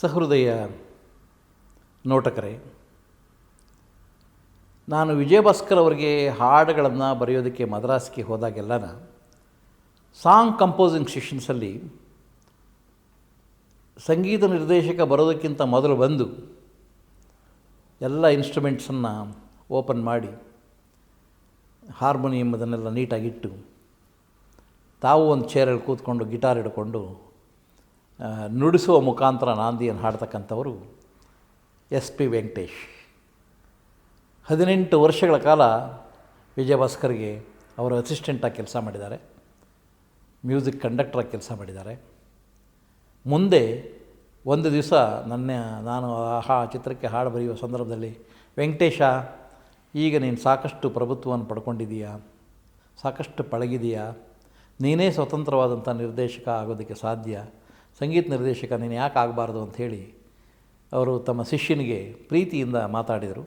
ಸಹೃದಯ ನೋಟಕರೇ, ನಾನು ವಿಜಯಭಾಸ್ಕರ್ ಅವರಿಗೆ ಹಾಡುಗಳನ್ನು ಬರೆಯೋದಕ್ಕೆ ಮದ್ರಾಸ್ಗೆ ಹೋದಾಗೆಲ್ಲ ಸಾಂಗ್ ಕಂಪೋಸಿಂಗ್ ಸೆಷನ್ಸಲ್ಲಿ ಸಂಗೀತ ನಿರ್ದೇಶಕ ಬರೋದಕ್ಕಿಂತ ಮೊದಲು ಬಂದು ಎಲ್ಲ ಇನ್ಸ್ಟ್ರುಮೆಂಟ್ಸನ್ನು ಓಪನ್ ಮಾಡಿ ಹಾರ್ಮೋನಿಯಂ ಅದನ್ನೆಲ್ಲ ನೀಟಾಗಿಟ್ಟು ತಾವು ಒಂದು ಚೇರಲ್ಲಿ ಕೂತ್ಕೊಂಡು ಗಿಟಾರ್ ಹಿಡ್ಕೊಂಡು ನುಡಿಸುವ ಮುಖಾಂತರ ನಾಂದಿಯನ್ನು ಹಾಡ್ತಕ್ಕಂಥವರು ಎಸ್ ಪಿ ವೆಂಕಟೇಶ್. ಹದಿನೆಂಟು ವರ್ಷಗಳ ಕಾಲ ವಿಜಯಭಾಸ್ಕರ್ಗೆ ಅವರ ಅಸಿಸ್ಟೆಂಟಾಗಿ ಕೆಲಸ ಮಾಡಿದ್ದಾರೆ. ಮ್ಯೂಸಿಕ್ ಕಂಡಕ್ಟ್ರಾಗಿ ಕೆಲಸ ಮಾಡಿದ್ದಾರೆ. ಮುಂದೆ ಒಂದು ದಿವಸ ನನ್ನ, ನಾನು ಆ ಚಿತ್ರಕ್ಕೆ ಹಾಡು ಬರೆಯುವ ಸಂದರ್ಭದಲ್ಲಿ, ವೆಂಕಟೇಶ, ಈಗ ನೀನು ಸಾಕಷ್ಟು ಪ್ರಭುತ್ವವನ್ನು ಪಡ್ಕೊಂಡಿದ್ದೀಯಾ? ಸಾಕಷ್ಟು ಪಳಗಿದೀಯಾ ನೀನೇ ಸ್ವತಂತ್ರವಾದಂಥ ನಿರ್ದೇಶಕ ಆಗೋದಕ್ಕೆ ಸಾಧ್ಯ? ಸಂಗೀತ ನಿರ್ದೇಶಕ ನೀನು ಯಾಕೆ ಆಗಬಾರ್ದು ಅಂಥೇಳಿ ಅವರು ತಮ್ಮ ಶಿಷ್ಯನಿಗೆ ಪ್ರೀತಿಯಿಂದ ಮಾತಾಡಿದರು.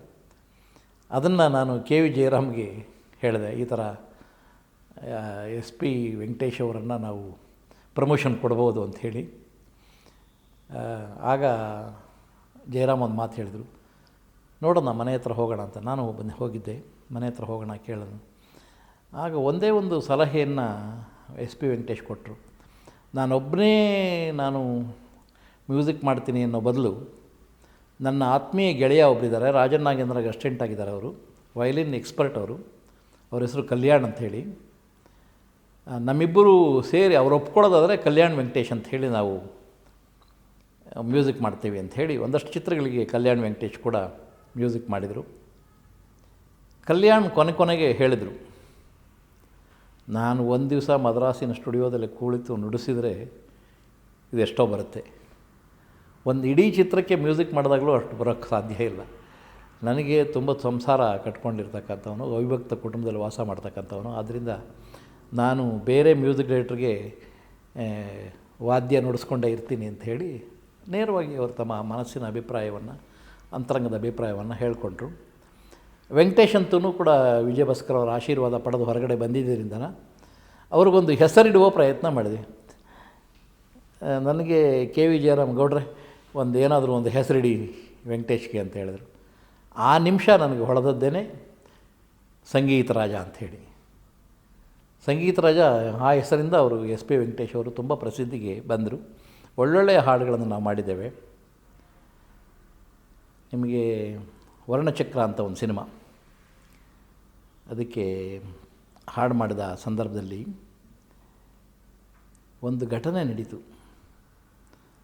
ಅದನ್ನು ನಾನು ಕೆ ವಿ ಜಯರಾಮ್ಗೆ ಹೇಳಿದೆ. ಈ ಥರ ಎಸ್ ಪಿ ವೆಂಕಟೇಶ್ ಅವರನ್ನು ನಾವು ಪ್ರಮೋಷನ್ ಕೊಡ್ಬೋದು ಅಂಥೇಳಿ ಆಗ ಜಯರಾಮ್ ಒಂದು ಮಾತು ಹೇಳಿದರು. ನೋಡೋಣ, ಮನೆ ಹತ್ರ ಹೋಗೋಣ ಅಂತ. ನಾನು ಬಂದು ಹೋಗಿದ್ದೆ. ಮನೆ ಹತ್ರ ಹೋಗೋಣ ಕೇಳೋಣ. ಆಗ ಒಂದೇ ಒಂದು ಸಲಹೆಯನ್ನು ಎಸ್ ಪಿ ವೆಂಕಟೇಶ್ ಕೊಟ್ಟರು. ನಾನೊಬ್ಬನೇ ನಾನು ಮ್ಯೂಸಿಕ್ ಮಾಡ್ತೀನಿ ಅನ್ನೋ ಬದಲು ನನ್ನ ಆತ್ಮೀಯ ಗೆಳೆಯ ಒಬ್ಬರಿದ್ದಾರೆ ರಾಜನ್ ನಾಗೇಂದ್ರಗೆ ಅಸ್ಟೆಂಟ್ ಆಗಿದ್ದಾರೆ ಅವರು. ವಯಲಿನ್ ಎಕ್ಸ್ಪರ್ಟ್ ಅವರು. ಅವ್ರ ಹೆಸರು ಕಲ್ಯಾಣ್ ಹೇಳಿ. ನಮ್ಮಿಬ್ಬರು ಸೇರಿ ಅವ್ರು ಒಪ್ಕೊಳ್ಳೋದಾದರೆ ಕಲ್ಯಾಣ್ ವೆಂಕಟೇಶ್ ಅಂತ ಹೇಳಿ ನಾವು ಮ್ಯೂಸಿಕ್ ಮಾಡ್ತೀವಿ ಅಂತ ಹೇಳಿ ಒಂದಷ್ಟು ಚಿತ್ರಗಳಿಗೆ ಕಲ್ಯಾಣ್ ವೆಂಕಟೇಶ್ ಕೂಡ ಮ್ಯೂಸಿಕ್ ಮಾಡಿದರು. ಕಲ್ಯಾಣ್ ಕೊನೆ ಕೊನೆಗೆ ಹೇಳಿದರು. ನಾನು ಒಂದು ದಿವಸ ಮದ್ರಾಸಿನ ಸ್ಟುಡಿಯೋದಲ್ಲಿ ಕುಳಿತು ನುಡಿಸಿದರೆ ಇದೆಷ್ಟೋ ಬರುತ್ತೆ. ಒಂದು ಇಡೀ ಚಿತ್ರಕ್ಕೆ ಮ್ಯೂಸಿಕ್ ಮಾಡಿದಾಗಲೂ ಅಷ್ಟು ಬರೋಕ್ಕೆ ಸಾಧ್ಯ ಇಲ್ಲ. ನನಗೆ ತುಂಬ ಸಂಸಾರ ಕಟ್ಕೊಂಡಿರ್ತಕ್ಕಂಥವನು, ಅವಿಭಕ್ತ ಕುಟುಂಬದಲ್ಲಿ ವಾಸ ಮಾಡ್ತಕ್ಕಂಥವನು. ಆದ್ದರಿಂದ ನಾನು ಬೇರೆ ಮ್ಯೂಸಿಕ್ ಡೈರೆಕ್ಟ್ರಿಗೆ ವಾದ್ಯ ನುಡಿಸ್ಕೊಂಡೇ ಇರ್ತೀನಿ ಅಂತ ಹೇಳಿ ನೇರವಾಗಿ ಅವರು ತಮ್ಮ ಮನಸ್ಸಿನ ಅಭಿಪ್ರಾಯವನ್ನು, ಅಂತರಂಗದ ಅಭಿಪ್ರಾಯವನ್ನು ಹೇಳಿಕೊಂಡ್ರು. ವೆಂಕಟೇಶ್ ಅಂತೂ ಕೂಡ ವಿಜಯಭಾಸ್ಕರ್ ಅವರ ಆಶೀರ್ವಾದ ಪಡೆದು ಹೊರಗಡೆ ಬಂದಿದ್ದರಿಂದ ಅವ್ರಿಗೊಂದು ಹೆಸರಿಡುವ ಪ್ರಯತ್ನ ಮಾಡಿದೆ. ನನಗೆ ಕೆ ವಿ ಜಯರಾಮ್ ಗೌಡ್ರೆ, ಒಂದು ಏನಾದರೂ ಒಂದು ಹೆಸರಿಡಿ ವೆಂಕಟೇಶ್ಗೆ ಅಂತ ಹೇಳಿದರು. ಆ ನಿಮಿಷ ನನಗೆ ಹೊಳೆದದ್ದೇನೆ, ಸಂಗೀತ ರಾಜ ಅಂಥೇಳಿ ಸಂಗೀತ ರಾಜ ಆ ಹೆಸರಿಂದ ಅವರು ಎಸ್ ಪಿ ವೆಂಕಟೇಶ್ ಅವರು ತುಂಬ ಪ್ರಸಿದ್ಧಿಗೆ ಬಂದರು. ಒಳ್ಳೊಳ್ಳೆಯ ಹಾಡುಗಳನ್ನು ನಾವು ಮಾಡಿದ್ದೇವೆ. ನಿಮಗೆ ವರ್ಣಚಕ್ರ ಅಂತ ಒಂದು ಸಿನಿಮಾ. ಅದಕ್ಕೆ ಹಾಡು ಮಾಡಿದ ಸಂದರ್ಭದಲ್ಲಿ ಒಂದು ಘಟನೆ ನಡೀತು.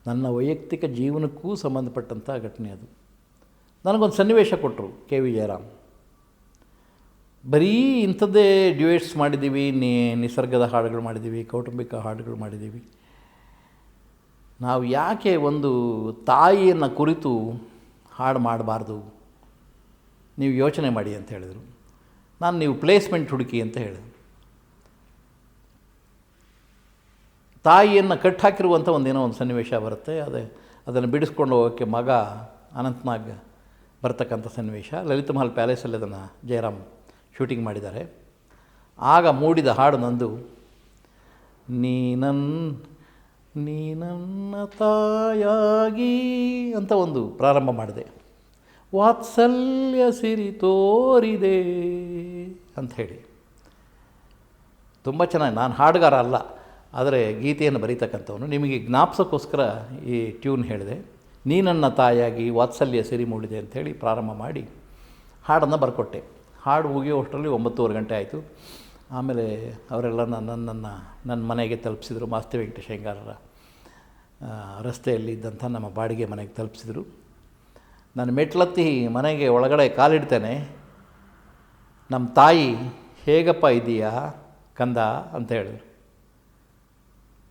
ನನ್ನ ವೈಯಕ್ತಿಕ ಜೀವನಕ್ಕೂ ಸಂಬಂಧಪಟ್ಟಂಥ ಘಟನೆ ಅದು. ನನಗೊಂದು ಸನ್ನಿವೇಶ ಕೊಟ್ಟರು ಕೆ ವಿ ಜಯರಾಮ್. ಬರೀ ಇಂಥದ್ದೇ ಡ್ಯೂಯೇಟ್ಸ್ ಮಾಡಿದ್ದೀವಿ, ನೀ ನಿಸರ್ಗದ ಹಾಡುಗಳು ಮಾಡಿದ್ದೀವಿ, ಕೌಟುಂಬಿಕ ಹಾಡುಗಳು ಮಾಡಿದ್ದೀವಿ. ನಾವು ಯಾಕೆ ಒಂದು ತಾಯಿಯನ್ನು ಕುರಿತು ಹಾಡು ಮಾಡಬಾರ್ದು? ನೀವು ಯೋಚನೆ ಮಾಡಿ ಅಂತ ಹೇಳಿದರು. ನಾನು ನೀವು ಪ್ಲೇಸ್ಮೆಂಟ್ ಹುಡುಕಿ ಅಂತ ಹೇಳಿದೆ ತಾಯಿಯನ್ನು ಕಟ್ಟಾಕಿರುವಂಥ ಒಂದೇನೋ ಒಂದು ಸನ್ನಿವೇಶ ಬರುತ್ತೆ. ಅದೇ ಅದನ್ನು ಬಿಡಿಸ್ಕೊಂಡು ಹೋಗೋಕ್ಕೆ ಮಗ ಅನಂತ್ನಾಗ್ ಬರ್ತಕ್ಕಂಥ ಸನ್ನಿವೇಶ. ಲಲಿತ ಮಹಲ್ ಪ್ಯಾಲೇಸಲ್ಲಿ ಅದನ್ನು ಜಯರಾಮ್ ಶೂಟಿಂಗ್ ಮಾಡಿದ್ದಾರೆ. ಆಗ ಮೂಡಿದ ಹಾಡು ನಂದು, ನೀನನ್, ನೀನನ್ನ ತಾಯಾಗಿ ಅಂತ ಒಂದು ಪ್ರಾರಂಭ ಮಾಡಿದೆ. ವಾತ್ಸಲ್ಯ ಸಿರಿ ತೋರಿದೆ ಅಂತ ಹೇಳಿ. ತುಂಬ ಚೆನ್ನಾಗಿ, ನಾನು ಹಾಡುಗಾರ ಅಲ್ಲ, ಆದರೆ ಗೀತೆಯನ್ನು ಬರೀತಕ್ಕಂಥವನು. ನಿಮಗೆ ಜ್ಞಾಪಿಸೋಕ್ಕೋಸ್ಕರ ಈ ಟ್ಯೂನ್ ಹೇಳಿದೆ. ನೀ ನನ್ನ ತಾಯಾಗಿ ವಾತ್ಸಲ್ಯ ಸಿರಿ ಮೂಡಿದೆ ಅಂಥೇಳಿ ಪ್ರಾರಂಭ ಮಾಡಿ ಹಾಡನ್ನು ಬರ್ಕೊಟ್ಟೆ. ಹಾಡು ಮುಗಿಯುವಷ್ಟರಲ್ಲಿ ಒಂಬತ್ತೂವರೆ ಗಂಟೆ ಆಯಿತು. ಆಮೇಲೆ ಅವರೆಲ್ಲ ನನ್ನನ್ನು ನನ್ನ ಮನೆಗೆ ತಲುಪಿಸಿದರು. ಮಾಸ್ತಿ ವೆಂಕಟೇಶ್ ಹೆಂಗಾರರ ರಸ್ತೆಯಲ್ಲಿ ಇದ್ದಂಥ ನಮ್ಮ ಬಾಡಿಗೆ ಮನೆಗೆ ತಲುಪಿಸಿದರು. ನಾನು ಮೆಟ್ಲತ್ತಿ ಮನೆಗೆ ಒಳಗಡೆ ಕಾಲಿಡ್ತೇನೆ. ನಮ್ಮ ತಾಯಿ, ಹೇಗಪ್ಪ ಇದೆಯಾ ಕಂದ? ಅಂತ ಹೇಳಿದರು.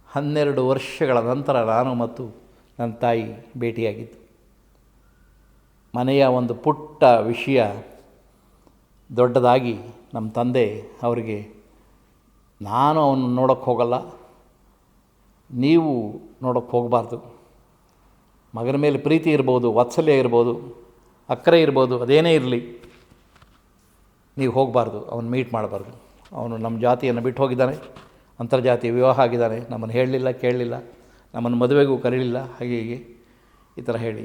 ಹನ್ನೆರಡು ವರ್ಷಗಳ ನಂತರ ನಾನು ಮತ್ತು ನನ್ನ ತಾಯಿ ಭೇಟಿಯಾಗಿದ್ದು. ಮನೆಯ ಒಂದು ಪುಟ್ಟ ವಿಷಯ ದೊಡ್ಡದಾಗಿ ನಮ್ಮ ತಂದೆ ಅವರಿಗೆ, ನಾನು ಅವನು ನೋಡೋಕ್ಕೆ ಹೋಗಲ್ಲ. ನೀವು ನೋಡೋಕ್ಕೆ ಹೋಗಬಾರ್ದು. ಮಗನ ಮೇಲೆ ಪ್ರೀತಿ ಇರ್ಬೋದು, ವಾತ್ಸಲ್ಯ ಇರ್ಬೋದು, ಅಕ್ಕರೆ ಇರ್ಬೋದು, ಅದೇನೇ ಇರಲಿ, ನೀವು ಹೋಗಬಾರ್ದು, ಅವನು ಮೀಟ್ ಮಾಡಬಾರ್ದು. ಅವನು ನಮ್ಮ ಜಾತಿಯನ್ನು ಬಿಟ್ಟು ಹೋಗಿದ್ದಾನೆ ಅಂತರ್ಜಾತಿ ವಿವಾಹ ಆಗಿದ್ದಾನೆ, ನಮ್ಮನ್ನು ಹೇಳಲಿಲ್ಲ, ಕೇಳಲಿಲ್ಲ, ನಮ್ಮನ್ನು ಮದುವೆಗೂ ಕರೀಲಿಲ್ಲ, ಹಾಗೆ ಹೀಗೆ, ಈ ಥರ ಹೇಳಿ.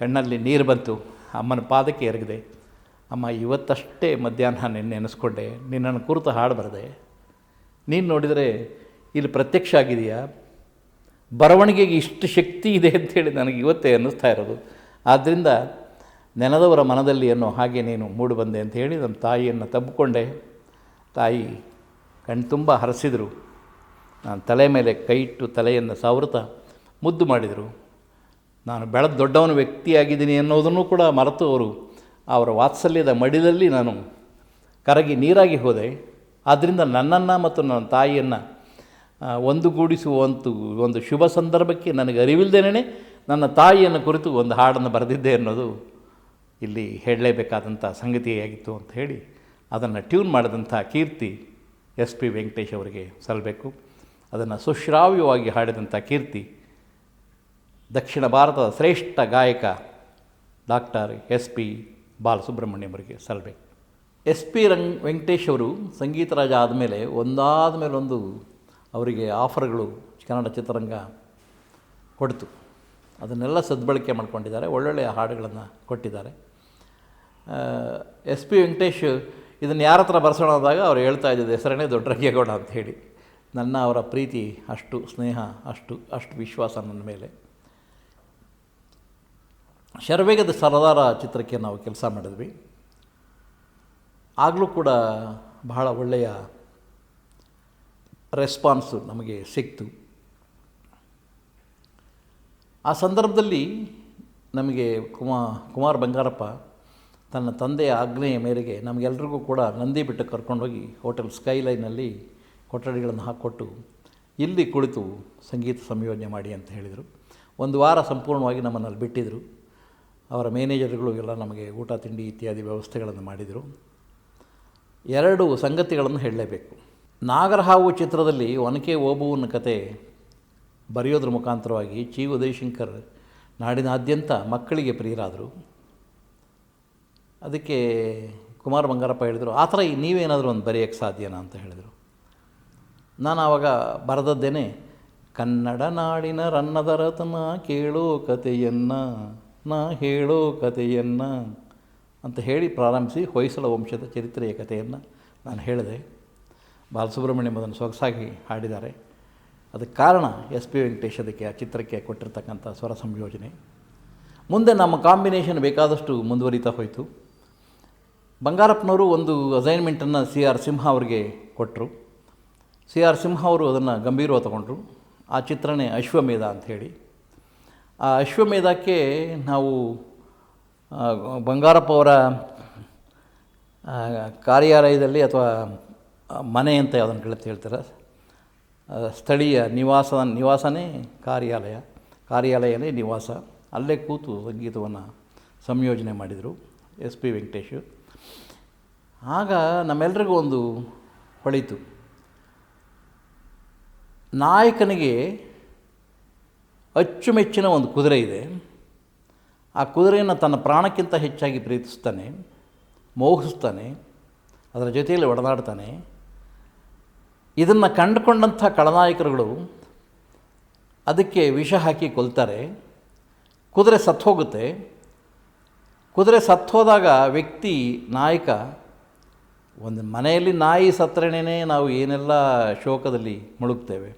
ಕಣ್ಣಲ್ಲಿ ನೀರು ಬಂತು, ಅಮ್ಮನ ಪಾದಕ್ಕೆ ಎರಗಿದೆ. ಅಮ್ಮ, ಇವತ್ತಷ್ಟೇ ಮಧ್ಯಾಹ್ನ ನಿನ್ನೆ ನೆನೆಸ್ಕೊಂಡೆ, ನಿನ್ನನ್ನು ಕುರಿತು ಹಾಡು ಬರದೆ. ನೀನು ನೋಡಿದರೆ ಇಲ್ಲಿ ಪ್ರತ್ಯಕ್ಷ ಆಗಿದೆಯಾ ಬರವಣಿಗೆಗೆ ಇಷ್ಟು ಶಕ್ತಿ ಇದೆ ಅಂಥೇಳಿ ನನಗೆ ಇವತ್ತೇ ಅನ್ನಿಸ್ತಾ ಇರೋದು. ಆದ್ದರಿಂದ ನೆನದವರ ಮನದಲ್ಲಿ ಅನ್ನೋ ಹಾಗೆ ನೀನು ಮೂಡು ಬಂದೆ ಅಂತ ಹೇಳಿ ನಮ್ಮ ತಾಯಿಯನ್ನು ತಬ್ಬಿಕೊಂಡೆ. ತಾಯಿ ಕಣ್ತುಂಬ ಹರಸಿದರು. ನಾನು ತಲೆ ಮೇಲೆ ಕೈ ಇಟ್ಟು ತಲೆಯನ್ನು ಸಾವೃತ ಮುದ್ದು ಮಾಡಿದರು. ನಾನು ಬೆಳೆದ ದೊಡ್ಡವನ ವ್ಯಕ್ತಿಯಾಗಿದ್ದೀನಿ ಅನ್ನೋದನ್ನು ಕೂಡ ಮರೆತು ಅವರು ಅವರ ವಾತ್ಸಲ್ಯದ ಮಡಿಲಲ್ಲಿ ನಾನು ಕರಗಿ ನೀರಾಗಿ ಹೋದೆ. ಆದ್ದರಿಂದ ನನ್ನನ್ನು ಮತ್ತು ನನ್ನ ತಾಯಿಯನ್ನು ಒಂದುಗೂಡಿಸುವಂಥ ಒಂದು ಶುಭ ಸಂದರ್ಭಕ್ಕೆ ನನಗೆ ಅರಿವಿಲ್ಲದೇನೆ ನನ್ನ ತಾಯಿಯನ್ನು ಕುರಿತು ಒಂದು ಹಾಡನ್ನು ಬರೆದಿದ್ದೆ ಅನ್ನೋದು ಇಲ್ಲಿ ಹೇಳಲೇಬೇಕಾದಂಥ ಸಂಗತಿಯಾಗಿತ್ತು ಅಂತ ಹೇಳಿ ಅದನ್ನು ಟ್ಯೂನ್ ಮಾಡಿದಂಥ ಕೀರ್ತಿ ಎಸ್ ಪಿ ವೆಂಕಟೇಶ್ ಅವರಿಗೆ ಸಲ್ಲಬೇಕು. ಅದನ್ನು ಸುಶ್ರಾವ್ಯವಾಗಿ ಹಾಡಿದಂಥ ಕೀರ್ತಿ ದಕ್ಷಿಣ ಭಾರತದ ಶ್ರೇಷ್ಠ ಗಾಯಕ ಡಾಕ್ಟರ್ ಎಸ್ ಪಿ ಬಾಲಸುಬ್ರಹ್ಮಣ್ಯಂ ಅವರಿಗೆ ಸಲ್ಲಬೇಕು. ಎಸ್ ಪಿ ರಂಗ್ ವೆಂಕಟೇಶ್ ಅವರು ಸಂಗೀತ ರಾಜ ಆದಮೇಲೆ ಒಂದಾದ ಮೇಲೆ ಒಂದು ಅವರಿಗೆ ಆಫರ್ಗಳು ಕನ್ನಡ ಚಿತ್ರರಂಗ ಕೊಡ್ತು. ಅದನ್ನೆಲ್ಲ ಸದ್ಬಳಕೆ ಮಾಡ್ಕೊಂಡಿದ್ದಾರೆ, ಒಳ್ಳೊಳ್ಳೆಯ ಹಾಡುಗಳನ್ನು ಕೊಟ್ಟಿದ್ದಾರೆ. ಎಸ್ ಪಿ ವೆಂಕಟೇಶ್ ಇದನ್ನು ಯಾರ ಹತ್ರ ಬರ್ಸೋಣ ಅಂದಾಗ ಅವ್ರು ಹೇಳ್ತಾ ಇದ್ದಿದ್ದು ದೊಡ್ಡ ದೊಡ್ಡರಂಗೇಗೌಡ ಅಂತ ಹೇಳಿ. ನನ್ನ, ಅವರ ಪ್ರೀತಿ ಅಷ್ಟು, ಸ್ನೇಹ ಅಷ್ಟು ಅಷ್ಟು ವಿಶ್ವಾಸ ನನ್ನ ಮೇಲೆ. ಶರವೇಗದ ಸರದಾರ ಚಿತ್ರಕ್ಕೆ ನಾವು ಕೆಲಸ ಮಾಡಿದ್ವಿ. ಆಗಲೂ ಕೂಡ ಬಹಳ ಒಳ್ಳೆಯ ರೆಸ್ಪಾನ್ಸು ನಮಗೆ ಸಿಕ್ತು. ಆ ಸಂದರ್ಭದಲ್ಲಿ ನಮಗೆ ಕುಮಾ, ಕುಮಾರ್ ಬಂಗಾರಪ್ಪ ತನ್ನ ತಂದೆಯ ಆಜ್ಞೆಯ ಮೇರೆಗೆ ನಮಗೆಲ್ರಿಗೂ ಕೂಡ ನಂದಿ ಬಿಟ್ಟು ಕರ್ಕೊಂಡೋಗಿ ಹೋಟೆಲ್ ಸ್ಕೈಲೈನಲ್ಲಿ ಕೊಠಡಿಗಳನ್ನು ಹಾಕ್ಕೊಟ್ಟು ಇಲ್ಲಿ ಕುಳಿತು ಸಂಗೀತ ಸಂಯೋಜನೆ ಮಾಡಿ ಅಂತ ಹೇಳಿದರು. ಒಂದು ವಾರ ಸಂಪೂರ್ಣವಾಗಿ ನಮ್ಮನ್ನು ಅಲ್ಲಿ ಬಿಟ್ಟಿದ್ದರು ಅವರ ಮ್ಯಾನೇಜರ್ಗಳು ಎಲ್ಲ ನಮಗೆ ಊಟ, ತಿಂಡಿ ಇತ್ಯಾದಿ ವ್ಯವಸ್ಥೆಗಳನ್ನು ಮಾಡಿದರು. ಎರಡು ಸಂಗತಿಗಳನ್ನು ಹೇಳಲೇಬೇಕು. ನಾಗರಹಾವು ಚಿತ್ರದಲ್ಲಿ ಒನಕೆ ಓಬುವನ ಕತೆ ಬರೆಯೋದ್ರ ಮುಖಾಂತರವಾಗಿ ಚಿ ಉದಯಶಂಕರ್ ನಾಡಿನಾದ್ಯಂತ ಮಕ್ಕಳಿಗೆ ಪ್ರಿಯರಾದರು. ಅದಕ್ಕೆ ಕುಮಾರ್ ಬಂಗಾರಪ್ಪ ಹೇಳಿದರು, ಆ ಥರ ನೀವೇನಾದರೂ ಒಂದು ಬರೆಯೋಕ್ಕೆ ಸಾಧ್ಯನಾ? ಅಂತ ಹೇಳಿದರು. ನಾನು ಆವಾಗ ಬರೆದದ್ದೇನೆ, ಕನ್ನಡ ನಾಡಿನ ರನ್ನದ ರತನ ಕೇಳೋ ಕಥೆಯನ್ನ, ನಾ ಹೇಳೋ ಕಥೆಯನ್ನ ಅಂತ ಹೇಳಿ ಪ್ರಾರಂಭಿಸಿ ಹೊಯ್ಸಳ ವಂಶದ ಚರಿತ್ರೆಯ ಕಥೆಯನ್ನು ನಾನು ಹೇಳಿದೆ. ಬಾಲಸುಬ್ರಹ್ಮಣ್ಯಂ ಅದನ್ನು ಸೊಗಸಾಗಿ ಹಾಡಿದ್ದಾರೆ. ಅದಕ್ಕೆ ಕಾರಣ ಎಸ್ ಪಿ ವೆಂಕಟೇಶ್ ಅದಕ್ಕೆ ಆ ಚಿತ್ರಕ್ಕೆ ಕೊಟ್ಟಿರ್ತಕ್ಕಂಥ ಸ್ವರ ಸಂಯೋಜನೆ. ಮುಂದೆ ನಮ್ಮ ಕಾಂಬಿನೇಷನ್ ಬೇಕಾದಷ್ಟು ಮುಂದುವರಿತಾ ಹೋಯಿತು. ಬಂಗಾರಪ್ಪನವರು ಒಂದು ಅಸೈನ್ಮೆಂಟನ್ನು ಸಿ ಆರ್ ಸಿಂಹ ಅವರಿಗೆ ಕೊಟ್ಟರು. ಸಿ ಆರ್ ಸಿಂಹ ಅವರು ಅದನ್ನು ಗಂಭೀರವಾಗಿ ತಗೊಂಡ್ರು. ಆ ಚಿತ್ರನೇ ಅಶ್ವಮೇಧ ಅಂಥೇಳಿ ಆ ಅಶ್ವಮೇಧಕ್ಕೆ ನಾವು ಬಂಗಾರಪ್ಪ ಅವರ ಕಾರ್ಯಾಲಯದಲ್ಲಿ ಅಥವಾ ಮನೆ ಅಂತ ಯಾವುದನ್ನು ಕೇಳುತ್ತೆ ಹೇಳ್ತಾರೆ? ಸ್ಥಳೀಯ ನಿವಾಸ ನಿವಾಸನೇ ಕಾರ್ಯಾಲಯ. ಕಾರ್ಯಾಲಯನೇ ನಿವಾಸ. ಅಲ್ಲೇ ಕೂತು ಸಂಗೀತವನ್ನು ಸಂಯೋಜನೆ ಮಾಡಿದರು ಎಸ್ ಪಿ ವೆಂಕಟೇಶು. ಆಗ ನಮ್ಮೆಲ್ರಿಗೂ ಒಂದು ಹೊಳಿತು. ನಾಯಕನಿಗೆ ಅಚ್ಚುಮೆಚ್ಚಿನ ಒಂದು ಕುದುರೆ ಇದೆ. ಆ ಕುದುರೆಯನ್ನು ತನ್ನ ಪ್ರಾಣಕ್ಕಿಂತ ಹೆಚ್ಚಾಗಿ ಪ್ರೀತಿಸ್ತಾನೆ, ಮೋಹಿಸ್ತಾನೆ, ಅದರ ಜೊತೆಯಲ್ಲಿ ಒಡನಾಡ್ತಾನೆ ಇದನ್ನು ಕಂಡುಕೊಂಡಂಥ ಕಳನಾಯಕರುಗಳು ಅದಕ್ಕೆ ವಿಷ ಹಾಕಿ ಕೊಲ್ತಾರೆ. ಕುದುರೆ ಸತ್ತು ಹೋಗುತ್ತೆ ಕುದುರೆ ಸತ್ತು ಹೋದಾಗ ವ್ಯಕ್ತಿ, ನಾಯಕ, ಒಂದು ಮನೆಯಲ್ಲಿ ನಾಯಿ ಸತ್ತರೇನೇ ನಾವು ಏನೆಲ್ಲ ಶೋಕದಲ್ಲಿ ಮುಳುಗ್ತೇವೆ.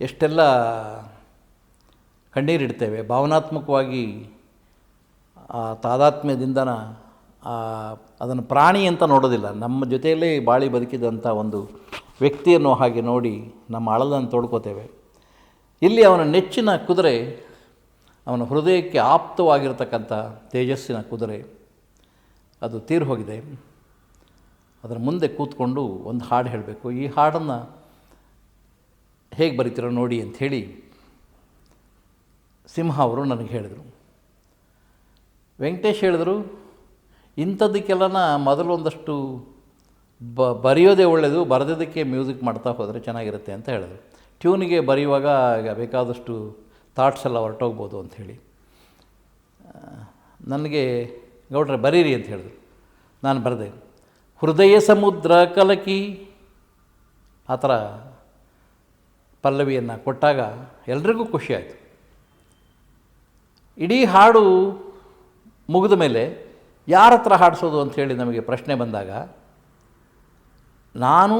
ಎಷ್ಟೆಲ್ಲ ಕಣ್ಣೀರಿಡ್ತೇವೆ. ಭಾವನಾತ್ಮಕವಾಗಿ ಆ ತಾದಾತ್ಮ್ಯದಿಂದನ ಅದನ್ನು ಪ್ರಾಣಿ ಅಂತ ನೋಡೋದಿಲ್ಲ. ನಮ್ಮ ಜೊತೆಯಲ್ಲೇ ಬಾಳಿ ಬದುಕಿದಂಥ ಒಂದು ವ್ಯಕ್ತಿಯನ್ನು ಹಾಗೆ ನೋಡಿ ನಮ್ಮ ಅಳಲನ್ನು ತೋಡ್ಕೋತೇವೆ. ಇಲ್ಲಿ ಅವನ ನೆಚ್ಚಿನ ಕುದುರೆ, ಅವನ ಹೃದಯಕ್ಕೆ ಆಪ್ತವಾಗಿರತಕ್ಕಂಥ ತೇಜಸ್ಸಿನ ಕುದುರೆ, ಅದು ತೀರು ಹೋಗಿದೆ. ಅದರ ಮುಂದೆ ಕೂತ್ಕೊಂಡು ಒಂದು ಹಾಡು ಹೇಳಬೇಕು. ಈ ಹಾಡನ್ನು ಹೇಗೆ ಬರೀತೀರೋ ನೋಡಿ ಅಂಥೇಳಿ ಸಿಂಹ ಅವರು ನನಗೆ ಹೇಳಿದರು. ವೆಂಕಟೇಶ್ ಹೇಳಿದರು ಇಂಥದ್ದಕ್ಕೆಲ್ಲನ ಮೊದಲು ಒಂದಷ್ಟು ಬ ಬರೆಯೋದೇ ಒಳ್ಳೆಯದು ಬರೆದಿದ್ದಕ್ಕೆ ಮ್ಯೂಸಿಕ್ ಮಾಡ್ತಾ ಹೋದರೆ ಚೆನ್ನಾಗಿರುತ್ತೆ ಅಂತ ಹೇಳಿದ್ರು. ಟ್ಯೂನಿಗೆ ಬರೆಯುವಾಗ ಬೇಕಾದಷ್ಟು ಥಾಟ್ಸ್ ಎಲ್ಲ ಹೊರಟೋಗ್ಬೋದು ಅಂಥೇಳಿ ನನಗೆ ಗೌಡ್ರೆ ಬರೀರಿ ಅಂತ ಹೇಳಿದ್ರು. ನಾನು ಬರೆದೆ, ಹೃದಯ ಸಮುದ್ರ ಕಲಕಿ ಆ ಥರ ಪಲ್ಲವಿಯನ್ನು ಕೊಟ್ಟಾಗ ಎಲ್ರಿಗೂ ಖುಷಿ ಆಯಿತು. ಇಡೀ ಹಾಡು ಮುಗಿದ ಮೇಲೆ ಯಾರ ಹತ್ರ ಹಾಡಿಸೋದು ಅಂಥೇಳಿ ನಮಗೆ ಪ್ರಶ್ನೆ ಬಂದಾಗ, ನಾನು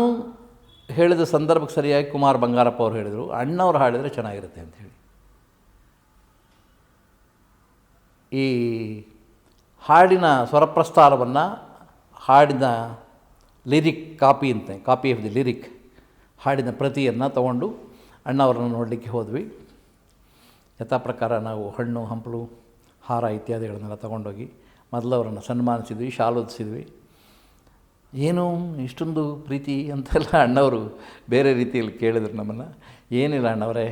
ಹೇಳಿದ ಸಂದರ್ಭಕ್ಕೆ ಸರಿಯಾಗಿ ಕುಮಾರ್ ಬಂಗಾರಪ್ಪ ಅವರು ಹೇಳಿದರು, ಅಣ್ಣವ್ರು ಹಾಡಿದರೆ ಚೆನ್ನಾಗಿರುತ್ತೆ ಅಂಥೇಳಿ ಈ ಹಾಡಿನ ಸ್ವರಪ್ರಸ್ತಾರವನ್ನು, ಹಾಡಿನ ಲಿರಿಕ್, ಕಾಪಿ ಅಂತ, ಕಾಪಿ ಆಫ್ ದಿ ಲಿರಿಕ್ ಹಾಡಿನ ಪ್ರತಿಯನ್ನು ತಗೊಂಡು ಅಣ್ಣವರನ್ನು ನೋಡಲಿಕ್ಕೆ ಹೋದ್ವಿ. ಯಥಾ ಪ್ರಕಾರ ನಾವು ಹಣ್ಣು, ಹಂಪಲು, ಹಾರ ಇತ್ಯಾದಿಗಳನ್ನೆಲ್ಲ ತಗೊಂಡೋಗಿ ಮೊದಲು ಅವರನ್ನು ಸನ್ಮಾನಿಸಿದ್ವಿ ಶಾಲೋದಿಸಿದ್ವಿ ಏನು ಇಷ್ಟೊಂದು ಪ್ರೀತಿ ಅಂತೆಲ್ಲ ಅಣ್ಣವರು ಬೇರೆ ರೀತಿಯಲ್ಲಿ ಕೇಳಿದ್ರು ನಮ್ಮನ್ನು. ಏನಿಲ್ಲ ಅಣ್ಣವರೇ,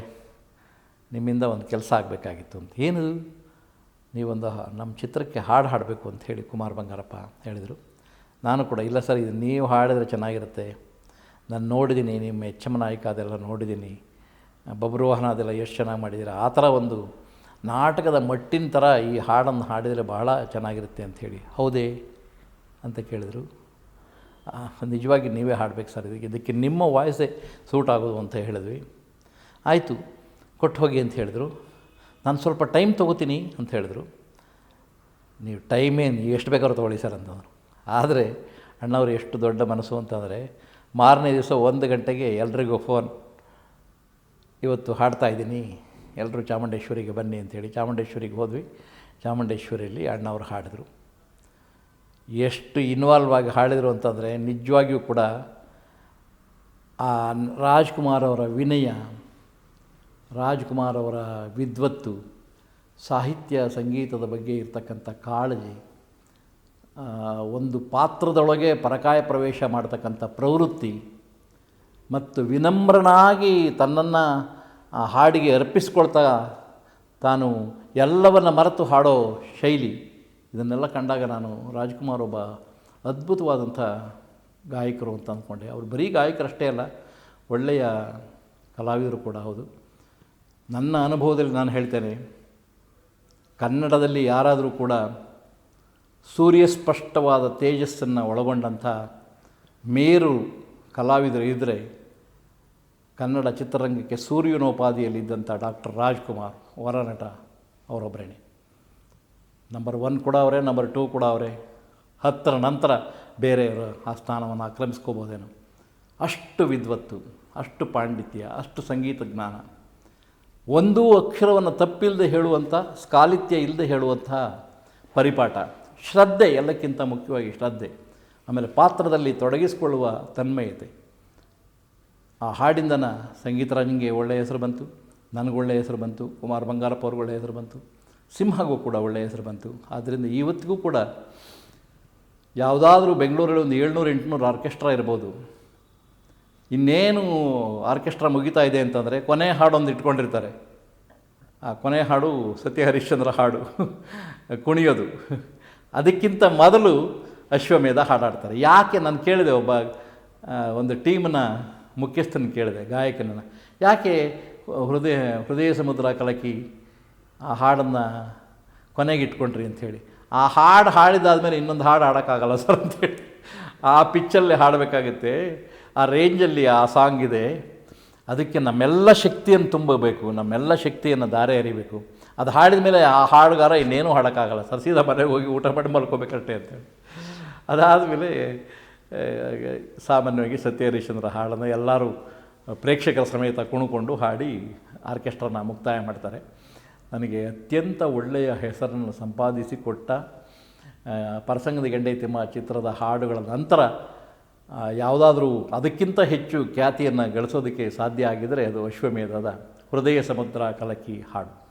ನಿಮ್ಮಿಂದ ಒಂದು ಕೆಲಸ ಆಗಬೇಕಾಗಿತ್ತು ಅಂತ. ಏನು, ನೀವೊಂದು ನಮ್ಮ ಚಿತ್ರಕ್ಕೆ ಹಾಡು ಹಾಡಬೇಕು ಅಂತ ಹೇಳಿ ಕುಮಾರ್ ಬಂಗಾರಪ್ಪ ಹೇಳಿದರು. ನಾನು ಕೂಡ, ಇಲ್ಲ ಸರ್, ಇದು ನೀವು ಹಾಡಿದರೆ ಚೆನ್ನಾಗಿರುತ್ತೆ. ನಾನು ನೋಡಿದ್ದೀನಿ, ನಿಮ್ಮ ಎಚ್ ಎಂ ನಾಯಕ ಅದೆಲ್ಲ ನೋಡಿದ್ದೀನಿ. ಬಬ್ರುವಾಹನ ಅದೆಲ್ಲ ಎಷ್ಟು ಚೆನ್ನಾಗಿ ಮಾಡಿದ್ದೀರಾ. ಆ ಥರ ಒಂದು ನಾಟಕದ ಮಟ್ಟಿನ ಥರ ಈ ಹಾಡನ್ನು ಹಾಡಿದರೆ ಬಹಳ ಚೆನ್ನಾಗಿರುತ್ತೆ ಅಂಥೇಳಿ ಹೌದೇ? ಅಂತ ಕೇಳಿದರು. ನಿಜವಾಗಿ ನೀವೇ ಹಾಡಬೇಕು ಸರ್ ಇದಕ್ಕೆ. ಇದಕ್ಕೆ ನಿಮ್ಮ ವಾಯ್ಸೇ ಸೂಟ್ ಆಗೋದು ಅಂತ ಹೇಳಿದ್ವಿ. ಆಯಿತು, ಕೊಟ್ಟು ಹೋಗಿ ಅಂತ ಹೇಳಿದರು. ನಾನು ಸ್ವಲ್ಪ ಟೈಮ್ ತೊಗೋತೀನಿ ಅಂತ ಹೇಳಿದರು. ನೀವು ಟೈಮೇನು ಎಷ್ಟು ಬೇಕಾದ್ರೂ ತೊಗೊಳ್ಳಿ ಸರ್ ಅಂತಂದರು. ಆದರೆ ಅಣ್ಣವ್ರು ಎಷ್ಟು ದೊಡ್ಡ ಮನಸ್ಸು ಅಂತಂದರೆ ಮಾರನೇ ದಿವಸ ಒಂದು ಗಂಟೆಗೆ ಎಲ್ರಿಗೂ ಫೋನ್. ಇವತ್ತು ಹಾಡ್ತಾ ಇದ್ದೀನಿ ಎಲ್ಲರೂ ಚಾಮುಂಡೇಶ್ವರಿಗೆ ಬನ್ನಿ ಅಂತೇಳಿ ಚಾಮುಂಡೇಶ್ವರಿಗೆ ಹೋದ್ವಿ. ಚಾಮುಂಡೇಶ್ವರಿಯಲ್ಲಿ ಅಣ್ಣವ್ರು ಹಾಡಿದರು. ಎಷ್ಟು ಇನ್ವಾಲ್ವ್ ಆಗಿ ಹಾಡಿದರು ಅಂತಂದರೆ ನಿಜವಾಗಿಯೂ ಕೂಡ ಆ ರಾಜ್ಕುಮಾರ್ ಅವರ ವಿನಯ, ರಾಜ್ಕುಮಾರ್ ಅವರ ವಿದ್ವತ್ತು, ಸಾಹಿತ್ಯ, ಸಂಗೀತದ ಬಗ್ಗೆ ಇರ್ತಕ್ಕಂಥ ಕಾಳಜಿ ಒಂದು ಪಾತ್ರದೊಳಗೆ ಪರಕಾಯ ಪ್ರವೇಶ ಮಾಡ್ತಕ್ಕಂಥ ಪ್ರವೃತ್ತಿ ಮತ್ತು ವಿನಮ್ರನಾಗಿ ತನ್ನನ್ನು ಆ ಹಾಡಿಗೆ ಅರ್ಪಿಸ್ಕೊಳ್ತಾ ತಾನು ಎಲ್ಲವನ್ನು ಮರೆತು ಹಾಡೋ ಶೈಲಿ. ಇದನ್ನೆಲ್ಲ ಕಂಡಾಗ ನಾನು ರಾಜ್ಕುಮಾರ್ ಒಬ್ಬ ಅದ್ಭುತವಾದಂಥ ಗಾಯಕರು ಅಂತ ಅಂದ್ಕೊಂಡೆ. ಅವರು ಬರೀ ಗಾಯಕರಷ್ಟೇ ಅಲ್ಲ, ಒಳ್ಳೆಯ ಕಲಾವಿದರು ಕೂಡ ಹೌದು. ನನ್ನ ಅನುಭವದಲ್ಲಿ ನಾನು ಹೇಳ್ತೇನೆ, ಕನ್ನಡದಲ್ಲಿ ಯಾರಾದರೂ ಕೂಡ ಸೂರ್ಯಸ್ಪಷ್ಟವಾದ ತೇಜಸ್ಸನ್ನು ಒಳಗೊಂಡಂಥ ಮೇರು ಕಲಾವಿದರು ಇದ್ದರೆ ಕನ್ನಡ ಚಿತ್ರರಂಗಕ್ಕೆ ಸೂರ್ಯನೋಪಾದಿಯಲ್ಲಿದ್ದಂಥ ಡಾಕ್ಟರ್ ರಾಜ್ಕುಮಾರ್ ವರನಟ ಅವರೊಬ್ಬರೇ ನಂಬರ್ ಒನ್ ಕೂಡ ಅವರೇ ನಂಬರ್ ಟೂ ಕೂಡ ಅವರೇ. ಹತ್ತರ ನಂತರ ಬೇರೆಯವರು ಆ ಸ್ಥಾನವನ್ನು ಆಕ್ರಮಿಸ್ಕೋಬೋದೇನು. ಅಷ್ಟು ವಿದ್ವತ್ತು, ಅಷ್ಟು ಪಾಂಡಿತ್ಯ, ಅಷ್ಟು ಸಂಗೀತ ಜ್ಞಾನ. ಒಂದೂ ಅಕ್ಷರವನ್ನು ತಪ್ಪಿಲ್ಲದೆ ಹೇಳುವಂಥ, ಸ್ಕಾಲಿತ್ಯ ಇಲ್ಲದೆ ಹೇಳುವಂಥ ಪರಿಪಾಠ. ಶ್ರದ್ಧೆ ಎಲ್ಲಕ್ಕಿಂತ ಮುಖ್ಯವಾಗಿ ಶ್ರದ್ಧೆ. ಆಮೇಲೆ ಪಾತ್ರದಲ್ಲಿ ತೊಡಗಿಸಿಕೊಳ್ಳುವ ತನ್ಮಯತೆ. ಆ ಹಾಡಿಂದನ ಸಂಗೀತರಾಜನಿಗೆ ಒಳ್ಳೆಯ ಹೆಸರು ಬಂತು, ನನಗೆ ಒಳ್ಳೆಯ ಹೆಸರು ಬಂತು, ಕುಮಾರ್ ಬಂಗಾರಪ್ಪ ಅವ್ರಿಗೆ ಒಳ್ಳೆಯ ಹೆಸರು ಬಂತು, ಸಿಂಹಗೂ ಕೂಡ ಒಳ್ಳೆಯ ಹೆಸರು ಬಂತು. ಆದ್ದರಿಂದ ಇವತ್ತಿಗೂ ಕೂಡ ಯಾವುದಾದ್ರೂ ಬೆಂಗಳೂರಲ್ಲಿ ಒಂದು ಏಳ್ನೂರು, ಎಂಟುನೂರು ಆರ್ಕೆಸ್ಟ್ರಾ ಇರ್ಬೋದು. ಇನ್ನೇನು ಆರ್ಕೆಸ್ಟ್ರಾ ಮುಗಿತಾ ಇದೆ ಅಂತಂದರೆ ಕೊನೆ ಹಾಡೊಂದು ಇಟ್ಕೊಂಡಿರ್ತಾರೆ. ಆ ಕೊನೆ ಹಾಡು ಸತ್ಯ ಹರಿಶ್ಚಂದ್ರ ಹಾಡು, ಕುಣಿಯೋದು. ಅದಕ್ಕಿಂತ ಮೊದಲು ಅಶ್ವಮೇಧ ಹಾಡಾಡ್ತಾರೆ. ಯಾಕೆ ನಾನು ಕೇಳಿದೆ ಒಬ್ಬ ಒಂದು ಟೀಮ್ನ ಮುಖ್ಯಸ್ಥನ ಕೇಳಿದೆ, ಗಾಯಕನನ್ನು. ಯಾಕೆ ಹೃದಯ ಹೃದಯ ಸಮುದ್ರ ಕಲಕಿ ಆ ಹಾಡನ್ನು ಕೊನೆಗೆ ಇಟ್ಕೊಂಡ್ರಿ ಅಂಥೇಳಿ. ಆ ಹಾಡು ಹಾಡಿದಾದ್ಮೇಲೆ ಇನ್ನೊಂದು ಹಾಡು ಹಾಡೋಕ್ಕಾಗಲ್ಲ ಸರ್ ಅಂತೇಳಿ ಆ ಪಿಚ್ಚಲ್ಲಿ ಹಾಡಬೇಕಾಗುತ್ತೆ, ಆ ರೇಂಜಲ್ಲಿ ಆ ಸಾಂಗ್ ಇದೆ. ಅದಕ್ಕೆ ನಮ್ಮೆಲ್ಲ ಶಕ್ತಿಯನ್ನು ತುಂಬಬೇಕು, ನಮ್ಮೆಲ್ಲ ಶಕ್ತಿಯನ್ನು ದಾರೆ ಎರಿಬೇಕು. ಅದು ಹಾಡಿದ ಮೇಲೆ ಆ ಹಾಡುಗಾರ ಇನ್ನೇನೂ ಹಾಡೋಕ್ಕಾಗಲ್ಲ. ಸರ್, ಸೀದಾ ಮನೆಗೆ ಹೋಗಿ ಊಟ ಮಾಡಿ ಮಲ್ಕೋಬೇಕಷ್ಟೇ ಅಂತೇಳಿ ಅದಾದಮೇಲೆ ಸಾಮಾನ್ಯವಾಗಿ ಸತ್ಯ ಹರಿಶ್ಚಂದ್ರ ಹಾಡನ್ನು ಎಲ್ಲರೂ ಪ್ರೇಕ್ಷಕರ ಸಮೇತ ಕುಣುಕೊಂಡು ಹಾಡಿ ಆರ್ಕೆಸ್ಟ್ರಾನ ಮುಕ್ತಾಯ ಮಾಡ್ತಾರೆ. ನನಗೆ ಅತ್ಯಂತ ಒಳ್ಳೆಯ ಹೆಸರನ್ನು ಸಂಪಾದಿಸಿ ಕೊಟ್ಟ ಆ, ಪರಸಂಗದ ಗೆಂಡೈತಿಮ್ಮ ಚಿತ್ರದ ಹಾಡುಗಳ ನಂತರ ಯಾವುದಾದ್ರೂ ಅದಕ್ಕಿಂತ ಹೆಚ್ಚು ಖ್ಯಾತಿಯನ್ನು ಗಳಿಸೋದಕ್ಕೆ ಸಾಧ್ಯ ಆಗಿದರೆ ಅದು ಅಶ್ವಮೇಧದ ಹೃದಯ ಸಮುದ್ರ ಕಲಕಿ ಹಾಡು.